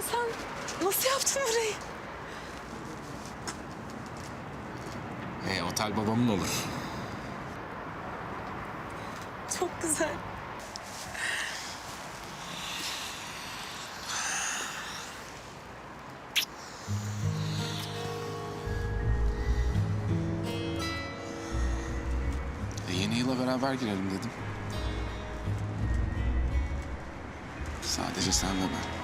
Allah'ım sen nasıl yaptın burayı? E, otel babamın olur. Çok güzel. E, yeni yıla beraber girelim dedim. Sadece sen ve ben.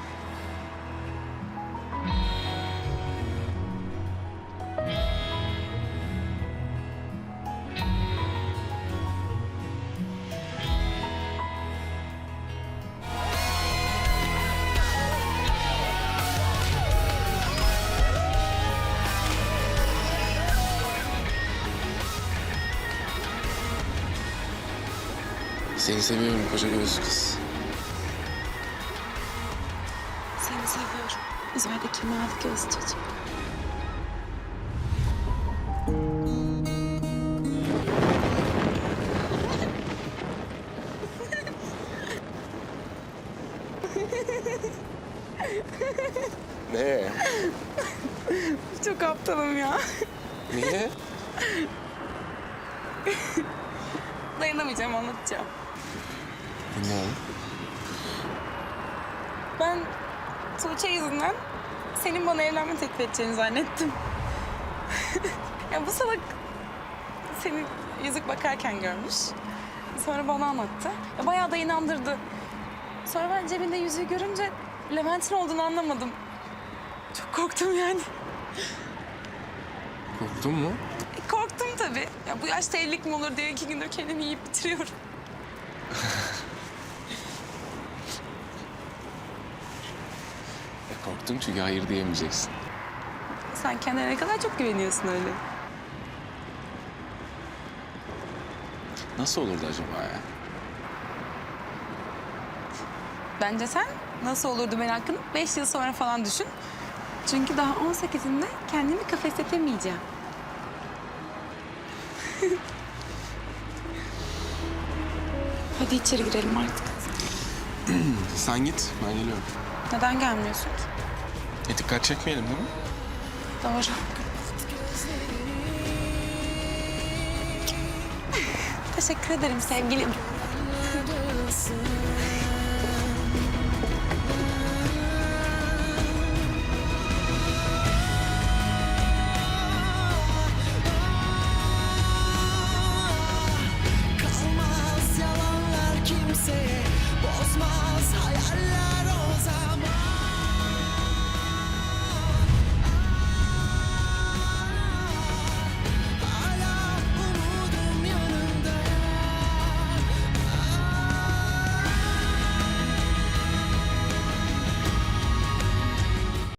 Seni seviyorum koca göz kız. Seni seviyorum. Üzerdeki mavi göz çocuk. Ne? Çok aptalım ya. Niye? Dayanamayacağım anlatacağım. Dinliyorum. Ben Tuğçe yüzünden senin bana evlenme teklif edeceğini zannettim. ya bu salak seni yüzük bakarken görmüş. Sonra bana anlattı. Ya bayağı da inandırdı. Sonra ben cebinde yüzüğü görünce Levent'in olduğunu anlamadım. Çok korktum yani. Korktun mu? E, Korktum tabii. Ya bu yaşta evlilik mi olur diye iki gündür kendimi yiyip bitiriyorum. E, korktum çünkü hayır diyemeyeceksin. Sen kendine ne kadar çok güveniyorsun öyle. Nasıl olurdu acaba ya? Bence sen nasıl olurdu merakını beş yıl sonra falan düşün. Çünkü daha 18'inde kendimi kafesletemeyeceğim. Hadi içeri girelim artık. Sen git, ben geliyorum. Neden gelmiyorsun ki? E dikkat çekmeyelim değil mi? Doğru. Teşekkür ederim sevgilim.